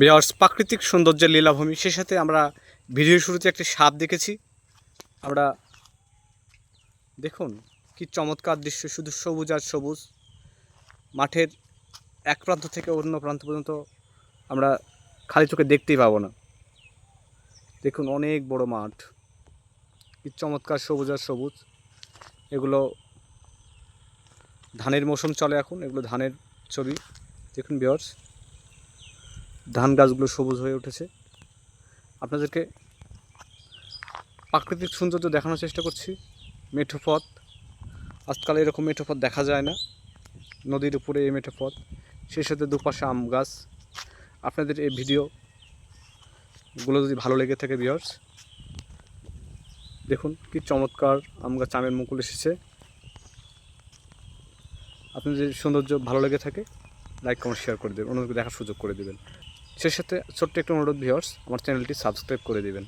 বিয়ার্স প্রাকৃতিক সৌন্দর্যের লীলাভূমি। সে সাথে আমরা ভিডিও শুরুতে একটি সাপ দেখেছি। আমরা দেখুন, কি চমৎকার দৃশ্য। শুধু সবুজ আর সবুজ। মাঠের এক প্রান্ত থেকে অন্য প্রান্ত পর্যন্ত আমরা খালি চোখে দেখতেই পাবো না। দেখুন, অনেক বড় মাঠ। কি চমৎকার সবুজ আর সবুজ। এগুলো ধানের মৌসুম চলে এখন। এগুলো ধানের ছবি। দেখুন বিয়ার্স ধান গাছগুলো সবুজ হয়ে উঠেছে। আপনাদেরকে প্রাকৃতিক সৌন্দর্য দেখানোর চেষ্টা করছি। মেঠো পথ। আজকাল এরকম মেঠো পথ দেখা যায় না। নদীর উপরে এই মেঠো পথ। সেই সাথে দুপাশে আম গাছ। আপনাদের এই ভিডিওগুলো যদি ভালো লেগে থাকে বিয়ার্স দেখুন কি চমৎকার আম গাছ, আমের মুকুল এসেছে। আপনাদের সৌন্দর্য ভালো লেগে থাকে লাইক কমেন্ট শেয়ার করে দেবেন। অন্যকে দেখার সুযোগ করে দেবেন। সেই সাথে ছোট্ট একটা অনুরোধ ভিউয়ার্স আমার চ্যানেলটি সাবস্ক্রাইব করে দেবেন।